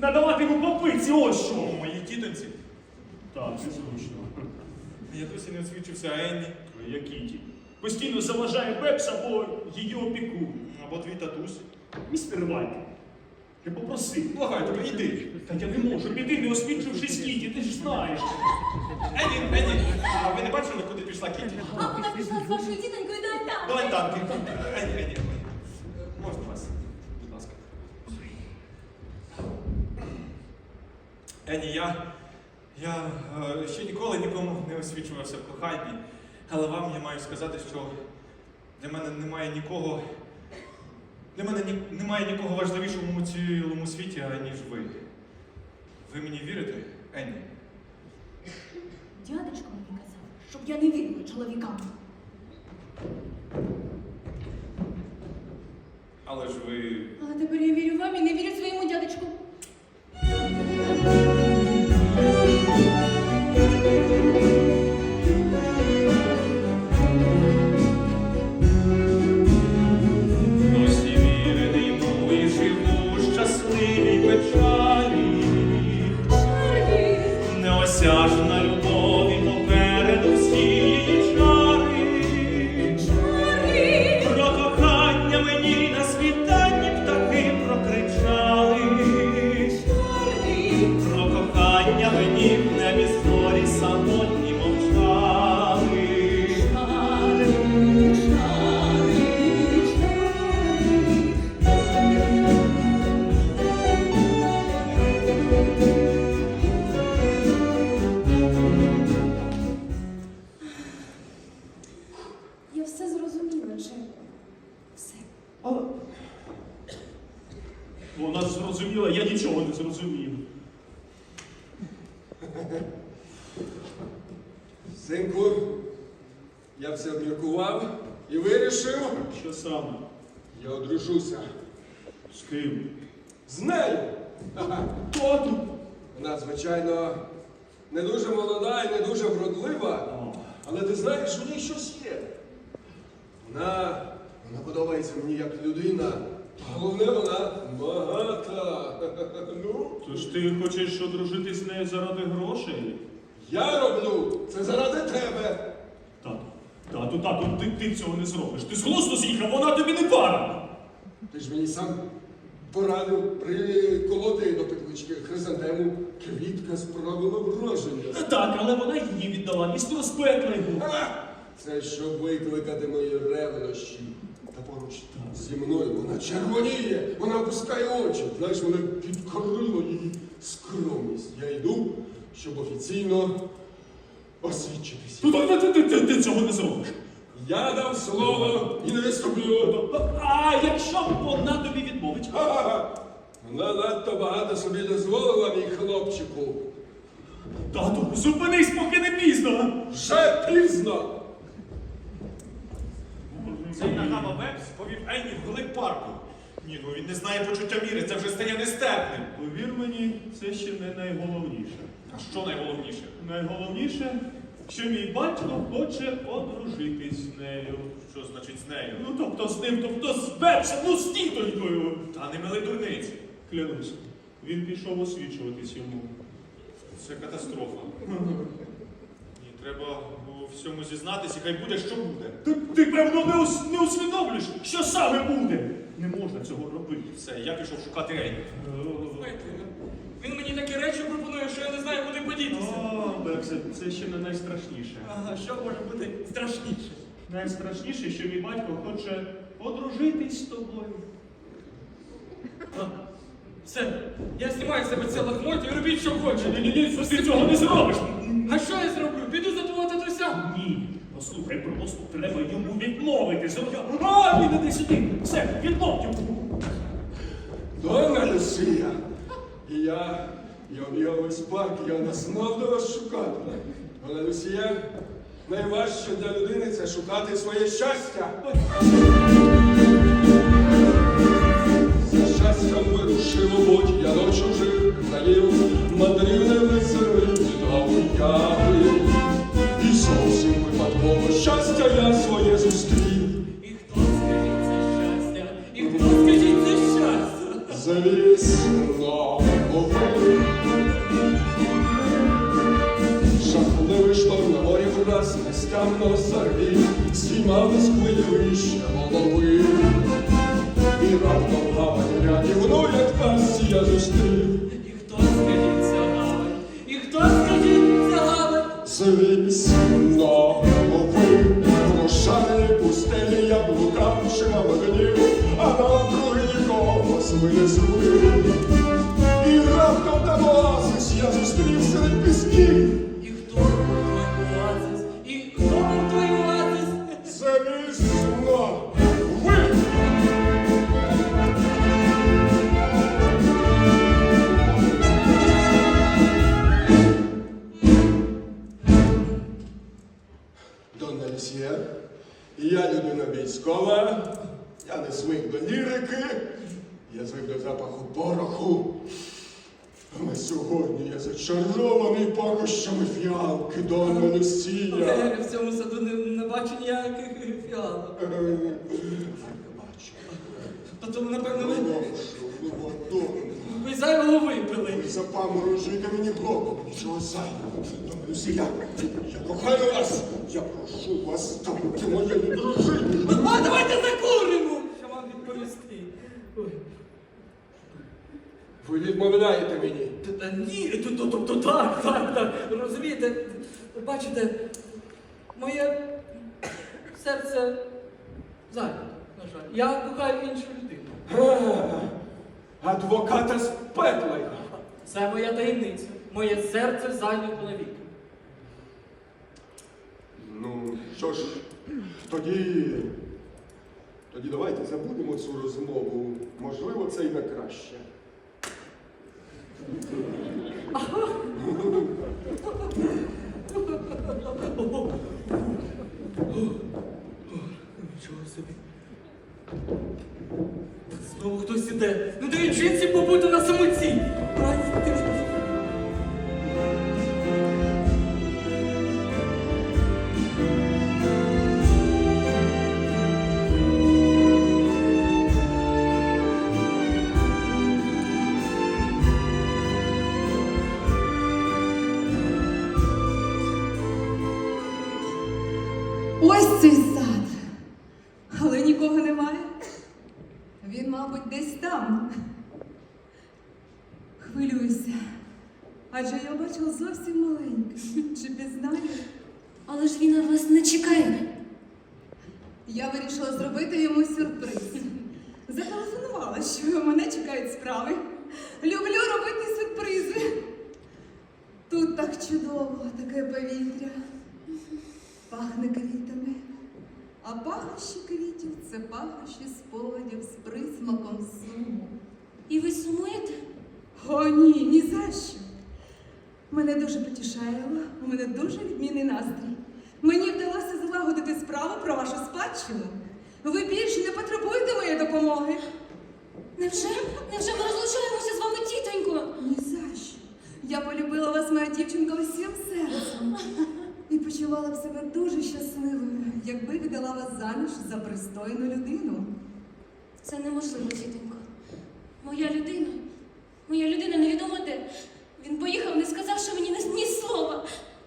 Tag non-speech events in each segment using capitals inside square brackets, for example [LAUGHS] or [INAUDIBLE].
робити? Надавати йому попиці, ось що. Що, моїй тітоньці? Так, це зручно. Я досі не освічився а Енні. Я Кіті. Постійно заважає Бепс або її опіку. Або твій татусь. Містер Вайт, я попросив. Благаю тебе, йди. Та я не можу піти, не освічившись Кіті, ти ж знаєш. Енні, Енні, а ви не бачили, куди пішла Кіті? А вона пішла з вашою тітонькою до альтанки. До альтанки. Енні, Енні, Енні. Можна вас? Будь ласка. Енні, я, я е, ще ніколи нікому не освічувався в коханні, але вам я маю сказати, що для мене немає нікого. Для мене ні, немає нікого важливішого у цілому світі, аніж ви. Ви мені вірите, Енні? Дядечко мені казав, щоб я не вірила чоловікам. Але ж ви. Але тепер я вірю вам і не вірю своєму дядечку. Але ти знаєш, в ній щось є. Вона, вона подобається мені як людина. Головне, вона багата. [LAUGHS] Ну, Тож ти хочеш одружитись з нею заради грошей? я роблю це заради тебе. Тату, тату, тату, ти, ти цього не зробиш. Ти з глузду з'їхав, вона тобі не пара. Ти ж мені сам порадив приколоти до петлички хризантему. Квітка справила враження. Так, але вона її віддала містеру Спеклингу. А! Це щоб викликати мої ревнощі. Та поруч зі мною вона червоніє, вона опускає очі. Знаєш, вона підкорила її скромність. Я йду, щоб офіційно освідчитися. Ти, ти, ти, ти, ти цього не зробиш. Я дав слово і не відступлю. А якщо вона тобі відмовить? Ха-ха-ха! Вона надто багато собі дозволила, мій хлопчику. Тату, зупинись, поки не пізно. Вже пізно! Цей нахаба Бепс повів Енні в глиб парку. Ні, ну він не знає почуття міри, це вже стає нестерпним. Повір мені, це ще не найголовніше. А що найголовніше? Найголовніше, що мій батько хоче одружитись з нею. Що значить з нею? Ну, тобто з ним, тобто з Бепсом, ну з тітонькою. Та не мили дурниці. Клянусь, він пішов освічуватись йому. Це катастрофа. Ні, треба у всьому зізнатися, хай буде, що буде. Ти, ти певно, не, ус, не усвідомлюєш, що саме буде. Не можна цього робити. Все, я пішов шукати. Слухайте, він мені такі речі пропонує, що я не знаю, куди подітися. О, Бепсе, це ще не найстрашніше. Ага, що може бути страшніше? Найстрашніше, що мій батько хоче одружитись з тобою. А, Все, я знімаю з себе це лахмоття і робіть, що хочете. Ні, ні, ні, ти цього не зробиш. А що я зроблю? Піду за твого татуся. Ні, послухай, просто треба йому відмовити. А, він іди сюди. Все, відмов йому. Дона Люсія! І я, я весь парк, я не знав до вас шукати. Дона Люсія, найважче для людини це шукати своє щастя. За щастям вирушив у путь, я до чужих країв, мандрівними віддав уяви. І зовсім випадково щастя я своє зустрів. І хто скажіть це щастя? І хто звісно, були. Враз нестямно зорі, Здіймались хвилюючі голови. І раптом гавань рядівну, як нас я зустрів. І хто скажіть ця гавань? І хто скажіть ця гавань? Звісно, ви прошарі пустелі яблука на вогнів, а навкруги нікого звинесли. І раптом там оазис я зустрів серед пісків. Сьогодні я зачарований пахощами фіалки, Донна Люсія. Я в цьому саду не, не бачу ніяких фіалок. Е, Не бачу. А тому, напевно, ви, Прошу, ну, Донна. ви зайвого випили. Ви запаморожуєте мені голову, нічого зайвого. Люсія, я кохаю вас, я прошу вас ставити моєї дружині. А давайте закуримо! Що вам відповісти? Ой. Ви відмовляєте мені. Та- ні, то- то- тобто так, так, так. Розумієте, бачите, моє серце зайнято, на жаль. Я кохаю іншу людину. Адвоката з пекла. Це моя таємниця. Моє серце зайнято навіки. Ну, що ж, тоді. Тоді давайте забудемо цю розмову. Можливо, це й на краще. Нічого мабуть, десь там. Хвилююся. Адже я бачила зовсім маленький. Чи пізнаю? Але ж він на вас не чекає. Я вирішила зробити йому сюрприз. Зателефонувала, що мене чекають справи. Люблю робити сюрпризи. Тут так чудово, таке повітря. Пахне квітами. А пахощі квітів це пахощі спогадів з присмаком суму. І ви сумуєте? О, ні, ні за що. Мене дуже потішає, у мене дуже відмінний настрій. Мені вдалося залагодити справу про вашу спадщину. Ви більше не потребуєте моєї допомоги. Невже? Невже ми розлучаємося з вами, тітонько? Ні за що. Я полюбила вас, моя дівчинка, усім серцем. І почувала б себе дуже щасливою, якби віддала вас заміж за пристойну людину. Це неможливо, тітонько. Моя людина, моя людина невідомо де. Він поїхав, не сказавши мені ні, ні слова.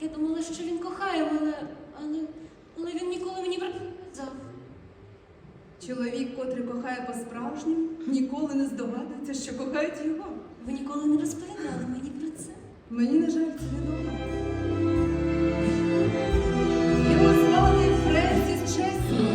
Я думала, що він кохає мене, але, але він ніколи мені про не казав. Чоловік, котрий кохає по-справжньому, ніколи не здогадується, що кохають його. Ви ніколи не розповідали мені про це. Мені, на жаль, це відомо. Його звали Френсіс Чеслі.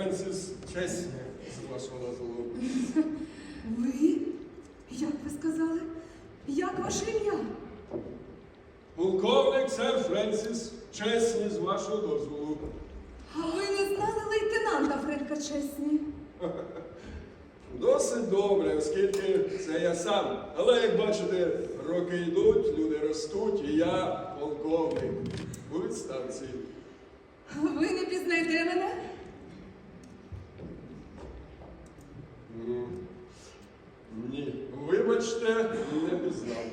Френсіс, честь з вашого дозволу. Ви? Як ви сказали? Як ваше ім'я? Полковник сер Френсіс, чесні з вашого дозволу. А ви не знали лейтенанта Френка Чесні? [LAUGHS] Досить добре, оскільки це я сам. Але як бачите, роки йдуть, люди ростуть, і я полковник у відставці. Ви не пізнаєте мене? Ні, вибачте, не пізнав.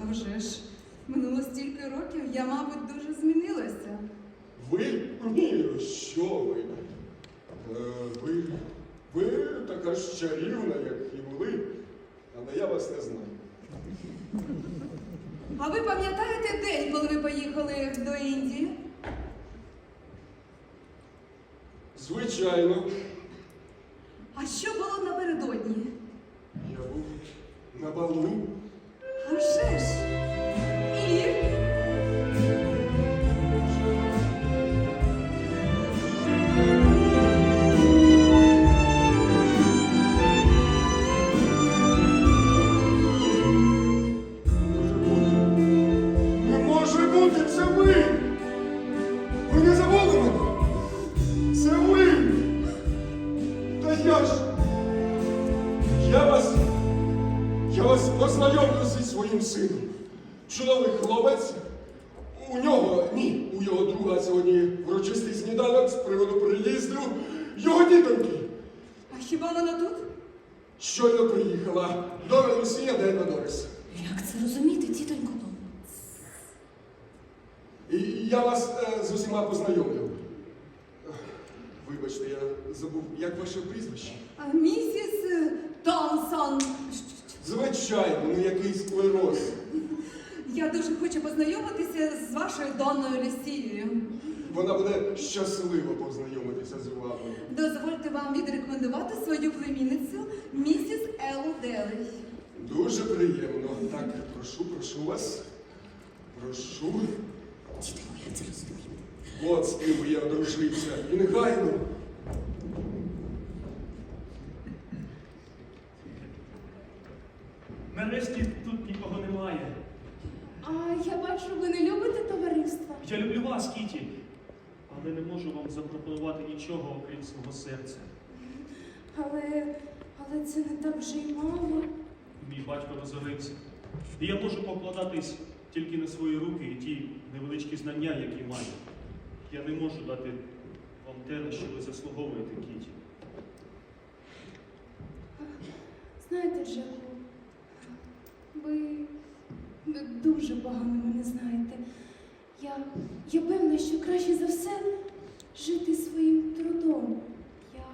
А вже ж, минуло стільки років, я, мабуть, дуже змінилася. Ви? Ні, що ви? Е, ви, ви така ж чарівна, як і були, але я вас не знаю. А ви пам'ятаєте день, коли ви поїхали до Індії? Звичайно, А що було напередодні? я був на балу. А вже ж. Вибачте, я забув, як ваше прізвище. А місіс е, Томсон. Звичайно, ну який склероз. Я дуже хочу познайомитися з вашою Донною Лісією. Вона буде щаслива познайомитися з вами. Дозвольте вам відрекомендувати свою племінницю місіс Елу Делей. Дуже приємно. Так, прошу, прошу вас. Прошу. Тітонько, як це розуміти? От з ким я одружився. І нехайно. Нарешті тут нікого немає. А я бачу, ви не любите товариства. Я люблю вас, Кіті, але не можу вам запропонувати нічого, окрім свого серця. Але, але це не так вже й мало. Мій батько розорився. І я можу покладатись тільки на свої руки і ті невеличкі знання, які маю. Я не можу дати вам те, на що ви заслуговуєте, Кіті. Знаєте, Джеку, ви, дуже погано мене знаєте. Я, я певна, що краще за все жити своїм трудом. Я,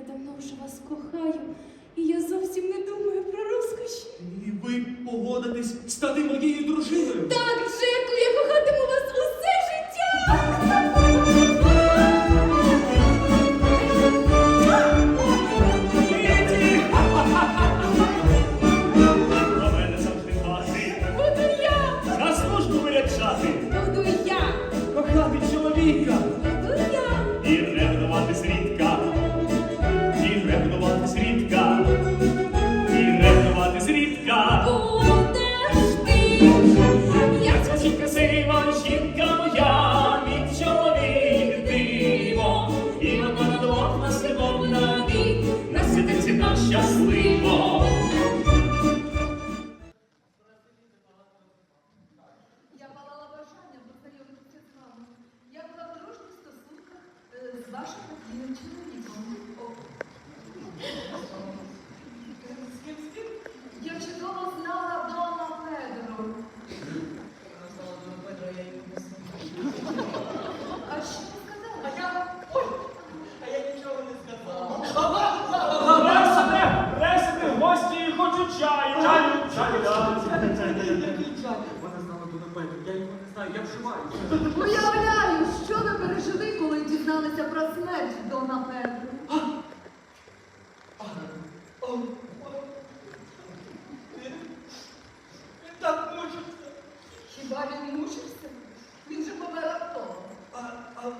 я давно вже вас кохаю, і я зовсім не думаю про розкоші. І ви погодитесь стати моєю дружиною? Донапетр, я його не знаю, я вживаю. Уявляю, що ви пережили, коли дізналися про смерть Дона Педро. Він так мучився. Хіба він мучився? Він же помер раптово. А, а,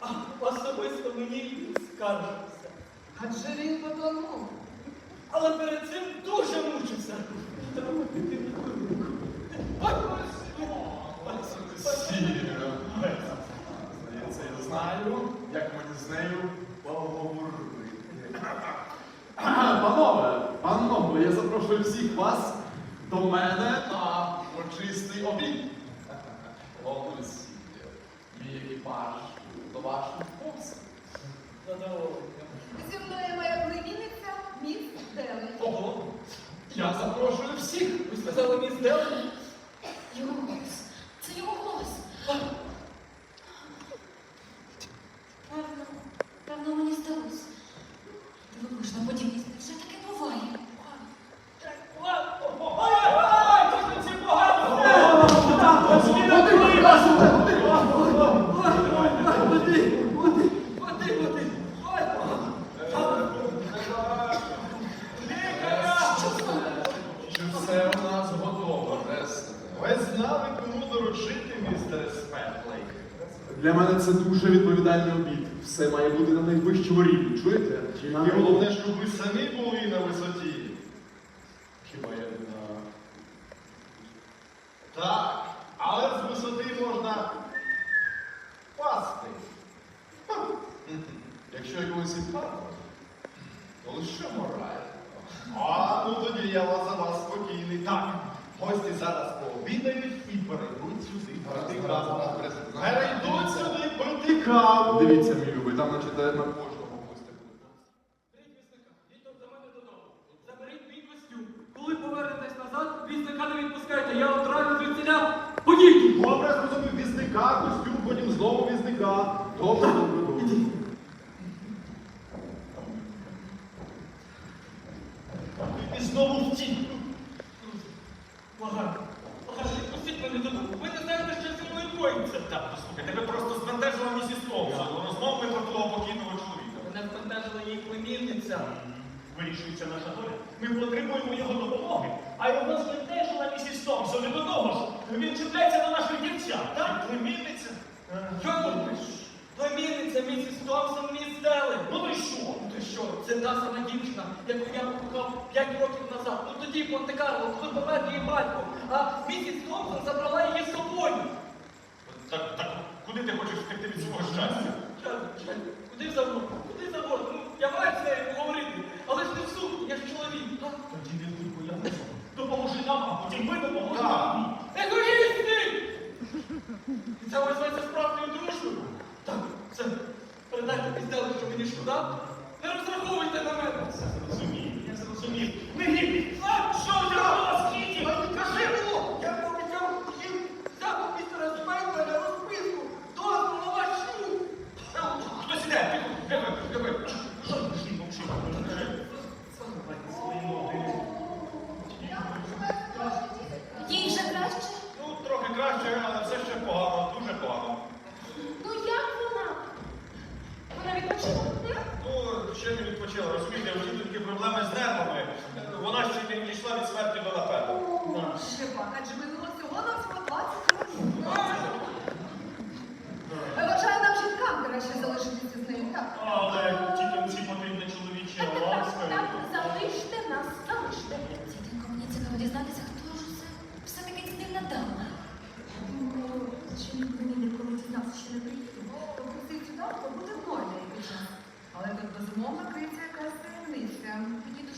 а особисто Адже він потонув. Але перед цим дуже мучився. Треба піти на руку. Ой, Здається, я знаю, як мені з нею поговорити. Панове, панове, я запрошую всіх вас до мене на очистий обід. Головне весілля. Мій екіпаж до ваших. Задоволення. Зі мною моя племінниця міс Делі. Ого, я запрошую всіх. Ви сказали міс Делі? Його голос. Це його голос. Певно, певно, мені здалося. Дивовижна подібність. Вже таке буває. Води, води, води, води. Ой, Чи все у нас готово, Ресте? Ви знали, кому доручити, містер Спетлей? Для мене це дуже відповідальний обід. Все має бути на найвищому рівні, чуєте? І головне, щоб ви самі були на висоті. Хіба я на... Так, але з висоти можна пасти. Якщо якогось і падало, то лише мораль. А ну тоді я вас за вас спокійний. Так, гості зараз пообідають і перейдуть сюди пити каву. Каву. Дивіться, мій любий, там, значить, на кожного гостя буде. Беріть вісника, їдьте до мене додому. Заберіть мій костюм. Коли повернетесь назад, вісника не відпускайте. Я одразу звідсіля поїду. Добре, зрозумів візника, костюм, потім знову візника. Добре, добре, добре. І знову втік. Благаю, благаю, відпустіть мене додому. Ви не знаєте, що зі мною коїться. Так, послухай, тебе просто збентежила місіс Томпсон. Розмовами про того покійного чоловіка. Мене збентежила її племінниця. Вирішується. Ми потребуємо його допомоги. А його збентежила місіс Томпсон. І до того ж, він чіпляється на наших дівчат. Так, племінниця. Що думаєш? Племінниця місіс Томпсон міс Делі. Ну то що? Ну ти що, це та сама дівчина, яку я покохав 5 років назад. Ну тоді в Монте-Карло, коли помер її батько. А місіс Томпсон забрала її з собою. Так, так, куди ти хочеш втекти від свого щастя? Чарлі, Чарлі, Куди завгодно? Куди завгодно? Ну, я маю з нею поговорити, але ж не в суд, я ж чоловік. так? Тоді він боявся. Допоможи нам, а потім ми допоможемо Так. тобі. Егоїсти! І це ось зветься справжньою дружбою. Так, все. Передайте піздели, що мені шкода. Не розраховуйте на мене. Все зрозумів, я зрозумів. Негідник! А що я Знову криця, яка сильниця. Підійду